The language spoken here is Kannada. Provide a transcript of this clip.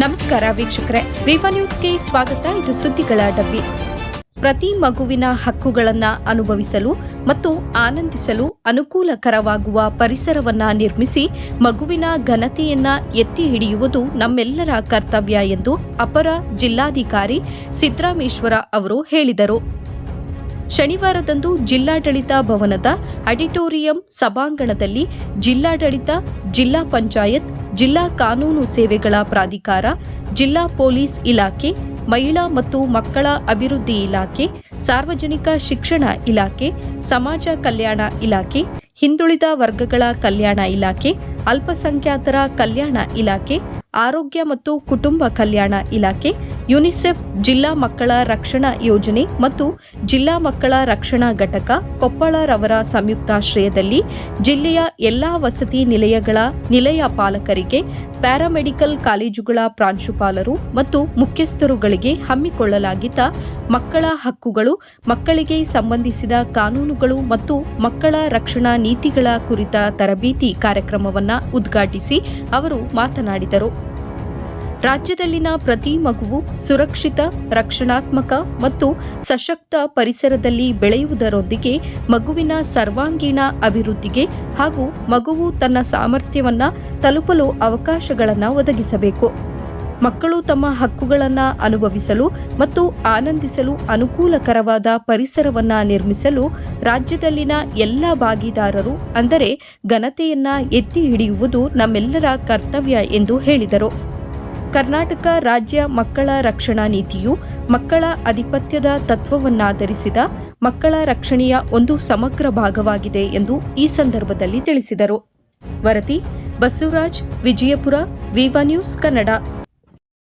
ನಮಸ್ಕಾರ ವೀಕ್ಷಕರೇ. ವಿವ ನ್ಯೂಸ್ಗೆ ಸ್ವಾಗತ. ಇದು ಸುದ್ದಿಗಳ ಡಬ್ಬಿ. ಪ್ರತಿ ಮಗುವಿನ ಹಕ್ಕುಗಳನ್ನು ಅನುಭವಿಸಲು ಮತ್ತು ಆನಂದಿಸಲು ಅನುಕೂಲಕರವಾಗುವ ಪರಿಸರವನ್ನ ನಿರ್ಮಿಸಿ ಮಗುವಿನ ಘನತೆಯನ್ನ ಎತ್ತಿ ಹಿಡಿಯುವುದು ನಮ್ಮೆಲ್ಲರ ಕರ್ತವ್ಯ ಎಂದು ಅಪರ ಜಿಲ್ಲಾಧಿಕಾರಿ ಸಿದ್ದರಾಮೇಶ್ವರ ಅವರು ಹೇಳಿದರು. ಶನಿವಾರದಂದು ಜಿಲ್ಲಾಡಳಿತ ಭವನದ ಅಡಿಟೋರಿಯಂ ಸಭಾಂಗಣದಲ್ಲಿ ಜಿಲ್ಲಾಡಳಿತ, ಜಿಲ್ಲಾ ಪಂಚಾಯತ್, ಜಿಲ್ಲಾ ಕಾನೂನು ಸೇವೆಗಳ ಪ್ರಾಧಿಕಾರ, ಜಿಲ್ಲಾ ಪೊಲೀಸ್ ಇಲಾಖೆ, ಮಹಿಳಾ ಮತ್ತು ಮಕ್ಕಳ ಅಭಿವೃದ್ಧಿ ಇಲಾಖೆ, ಸಾರ್ವಜನಿಕ ಶಿಕ್ಷಣ ಇಲಾಖೆ, ಸಮಾಜ ಕಲ್ಯಾಣ ಇಲಾಖೆ, ಹಿಂದುಳಿದ ವರ್ಗಗಳ ಕಲ್ಯಾಣ ಇಲಾಖೆ ಅಲ್ಪಸಂಖ್ಯಾತರ ಕಲ್ಯಾಣ ಇಲಾಖೆ, ಆರೋಗ್ಯ ಮತ್ತು ಕುಟುಂಬ ಕಲ್ಯಾಣ ಇಲಾಖೆ, ಯುನಿಸೆಫ್ ಜಿಲ್ಲಾ ಮಕ್ಕಳ ರಕ್ಷಣಾ ಯೋಜನೆ ಮತ್ತು ಜಿಲ್ಲಾ ಮಕ್ಕಳ ರಕ್ಷಣಾ ಘಟಕ ಕೊಪ್ಪಳರವರ ಸಂಯುಕ್ತಾಶ್ರಯದಲ್ಲಿ ಜಿಲ್ಲೆಯ ಎಲ್ಲಾ ವಸತಿ ನಿಲಯಗಳ ನಿಲಯ ಪಾಲಕರಿಗೆ ಪ್ಯಾರಾಮೆಡಿಕಲ್ ಕಾಲೇಜುಗಳ ಪ್ರಾಂಶುಪಾಲರು ಮತ್ತು ಮುಖ್ಯಸ್ಥರುಗಳಿಗೆ ಹಮ್ಮಿಕೊಳ್ಳಲಾಗಿದ್ದ ಮಕ್ಕಳ ಹಕ್ಕುಗಳು, ಮಕ್ಕಳಿಗೆ ಸಂಬಂಧಿಸಿದ ಕಾನೂನುಗಳು ಮತ್ತು ಮಕ್ಕಳ ರಕ್ಷಣಾ ನೀತಿಗಳ ಕುರಿತ ತರಬೇತಿ ಕಾರ್ಯಕ್ರಮವನ್ನು ಉದ್ಘಾಟಿಸಿ ಅವರು ಮಾತನಾಡಿದರು. ರಾಜ್ಯದಲ್ಲಿನ ಪ್ರತಿ ಮಗುವು ಸುರಕ್ಷಿತ, ರಕ್ಷಣಾತ್ಮಕ ಮತ್ತು ಸಶಕ್ತ ಪರಿಸರದಲ್ಲಿ ಬೆಳೆಯುವುದರೊಂದಿಗೆ ಮಗುವಿನ ಸರ್ವಾಂಗೀಣ ಅಭಿವೃದ್ಧಿಗೆ ಹಾಗೂ ಮಗುವು ತನ್ನ ಸಾಮರ್ಥ್ಯವನ್ನು ತಲುಪಲು ಅವಕಾಶಗಳನ್ನು ಒದಗಿಸಬೇಕು. ಮಕ್ಕಳು ತಮ್ಮ ಹಕ್ಕುಗಳನ್ನು ಅನುಭವಿಸಲು ಮತ್ತು ಆನಂದಿಸಲು ಅನುಕೂಲಕರವಾದ ಪರಿಸರವನ್ನ ನಿರ್ಮಿಸಲು ರಾಜ್ಯದಲ್ಲಿನ ಎಲ್ಲ ಭಾಗಿದಾರರು, ಅಂದರೆ ಘನತೆಯನ್ನ ಎತ್ತಿ ಹಿಡಿಯುವುದು ನಮ್ಮೆಲ್ಲರ ಕರ್ತವ್ಯ ಎಂದು ಹೇಳಿದರು. ಕರ್ನಾಟಕ ರಾಜ್ಯ ಮಕ್ಕಳ ರಕ್ಷಣಾ ನೀತಿಯು ಮಕ್ಕಳ ಅಧಿಪತ್ಯದ ತತ್ವವನ್ನಾಧರಿಸಿದ ಮಕ್ಕಳ ರಕ್ಷಣೆಯ ಒಂದು ಸಮಗ್ರ ಭಾಗವಾಗಿದೆ ಎಂದು ಈ ಸಂದರ್ಭದಲ್ಲಿ ತಿಳಿಸಿದರು. ವರದಿ ಬಸವರಾಜ್ ವಿಜಯಪುರ, ವಿವಾ ನ್ಯೂಸ್ ಕನ್ನಡ.